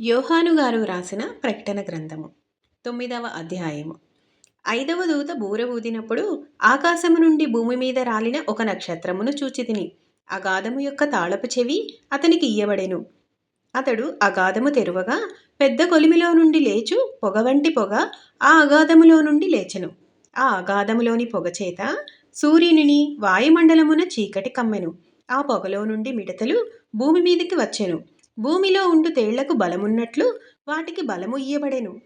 యోహాను గారు రాసిన ప్రకటన గ్రంథము తొమ్మిదవ అధ్యాయము. ఐదవ దూత బూర ఊదినప్పుడు ఆకాశము నుండి భూమి మీద రాలిన ఒక నక్షత్రమును చూచితిని. అగాధము యొక్క తాళపు చెవి అతనికి ఇయ్యబడెను. అతడు అగాధము తెరువగా పెద్ద కొలిమిలో నుండి లేచు పొగ వంటి పొగ ఆ అగాధములో నుండి లేచెను. ఆ అగాధములోని పొగ చేత సూర్యునిని వాయుమండలమున చీకటి కమ్మెను. ఆ పొగలో నుండి మిడతలు భూమి మీదకి వచ్చెను. భూమిలో ఉండు తేళ్ళకు బలమున్నట్లు వాటికి బలము ఇయ్యబడెను.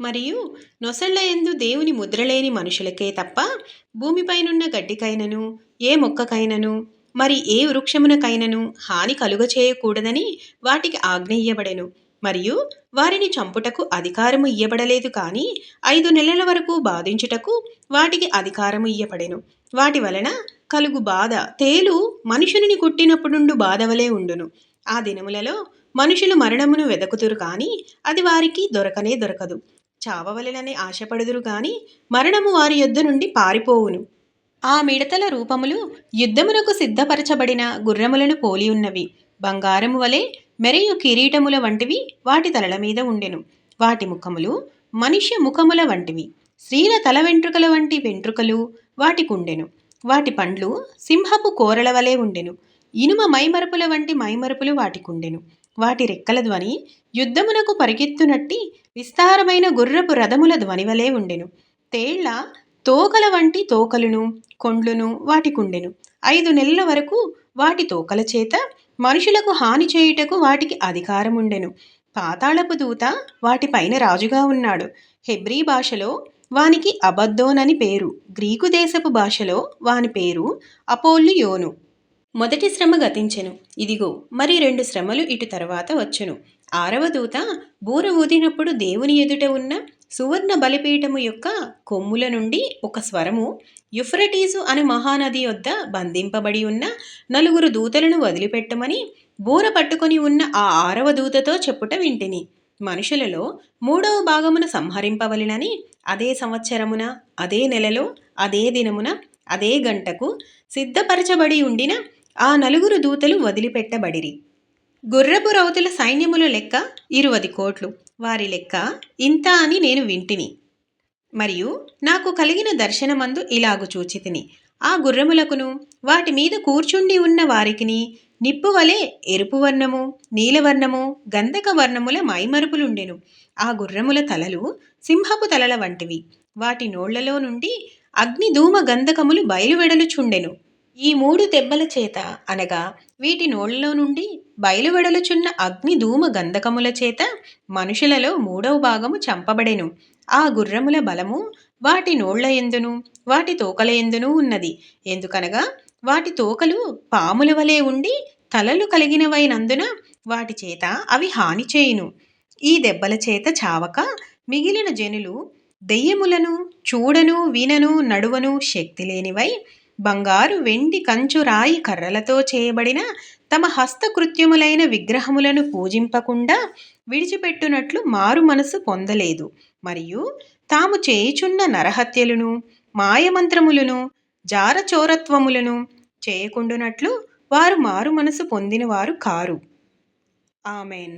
మరియు నొసళ్ళ ఎందు దేవుని ముద్రలేని మనుషులకే తప్ప భూమిపైనున్న గడ్డికైనను ఏ మొక్కకైనను మరి ఏ వృక్షమునకైనను హాని కలుగ చేయకూడదని వాటికి ఆజ్ఞ ఇయ్యబడెను. మరియు వారిని చంపుటకు అధికారము ఇయ్యబడలేదు కానీ ఐదు నెలల వరకు బాధించుటకు వాటికి అధికారము ఇయ్యబడెను. వాటి వలన కలుగు బాధ తేలు మనుషుని కుట్టినప్పుడుండు బాధవలే ఉండును. ఆ దినములలో మనుషులు మరణమును వెదకుతురు కానీ అది వారికి దొరకనే దొరకదు. చావవలెనని ఆశపడుదురు గాని మరణము వారి యొద్ద నుండి పారిపోవును. ఆ మిడతల రూపములు యుద్ధమునకు సిద్ధపరచబడిన గుర్రములను పోలి ఉన్నవి. బంగారము వలె మెరయు కిరీటముల వంటివి వాటి తలల మీద ఉండెను. వాటి ముఖములు మనిషి ముఖముల వంటివి. స్త్రీల తల వెంట్రుకల వంటి వెంట్రుకలు వాటికుండెను. వాటి పండ్లు సింహపు కోరల వలె ఉండెను. ఇనుమ మైమరుపుల వంటి మైమరుపులు వాటికుండెను. వాటి రెక్కల ధ్వని యుద్ధమునకు పరిగెత్తునట్టి విస్తారమైన గుర్రపు రథముల ధ్వనివలే ఉండెను. తేళ్ళ తోకల వంటి తోకలును కొండ్లును వాటికుండెను. ఐదు నెలల వరకు వాటి తోకల చేత మనుషులకు హాని చేయుటకు వాటికి అధికారముండెను. పాతాళపు దూత వాటిపైన రాజుగా ఉన్నాడు. హెబ్రీ భాషలో వానికి అబద్దోనని పేరు. గ్రీకు దేశపు భాషలో వాని పేరు అపోల్లు యోను మొదటి శ్రమ గతించెను. ఇదిగో మరి రెండు శ్రమలు ఇటు తర్వాత వచ్చును. ఆరవ దూత బూర ఊదినప్పుడు దేవుని ఎదుట ఉన్న సువర్ణ బలిపీఠము యొక్క కొమ్ముల నుండి ఒక స్వరము యుఫ్రటీసు అనే మహానది వద్ద బంధింపబడి ఉన్న నలుగురు దూతలను వదిలిపెట్టమని బూర పట్టుకొని ఉన్న ఆ ఆరవ దూతతో చెప్పుట వింటిని. మనుషులలో మూడవ భాగమున సంహరింపవలెనని అదే సంవత్సరమున అదే నెలలో అదే దినమున అదే గంటకు సిద్ధపరచబడి ఉండిన ఆ నలుగురు దూతలు వదిలిపెట్టబడిరి. గుర్రపు రౌతుల సైన్యముల లెక్క ఇరువది కోట్లు. వారి లెక్క ఇంత అని నేను వింటిని. మరియు నాకు కలిగిన దర్శనమందు ఇలాగు చూచితిని. ఆ గుర్రములకును వాటి మీద కూర్చుండి ఉన్న వారికిని నిప్పు వలె ఎరుపు వర్ణము నీలవర్ణము గంధక వర్ణముల మైమరుపులుండెను. ఆ గుర్రముల తలలు సింహపు తలల వంటివి. వాటి నోళ్ళలో నుండి అగ్నిధూమ గంధకములు బయలువెడలుచుండెను. ఈ మూడు దెబ్బల చేత అనగా వీటి నోళ్ళలో నుండి బయలువెడలుచున్న అగ్ని ధూమ గంధకముల చేత మనుషులలో మూడవ భాగము చంపబడెను. ఆ గుర్రముల బలము వాటి నోళ్ళ ఎందును? వాటి తోకల ఎందును ఉన్నది. ఎందుకనగా వాటి తోకలు పాముల వలె ఉండి తలలు కలిగినవైనందున వాటి చేత అవి హాని చేయును. ఈ దెబ్బల చేత చావక మిగిలిన జనులు దెయ్యములను చూడను వినను నడువను శక్తి లేనివై బంగారు వెండి కంచు రాయి కర్రలతో చేయబడిన తమ హస్తకృత్యములైన విగ్రహములను పూజింపకుండా విడిచిపెట్టునట్లు మారు మనసు పొందలేదు. మరియు తాము చేయుచున్న నరహత్యలను మాయమంత్రములను జారచోరత్వములను చేయకుండునట్లు వారు మారు మనసు పొందినవారు కారు. ఆమెన్.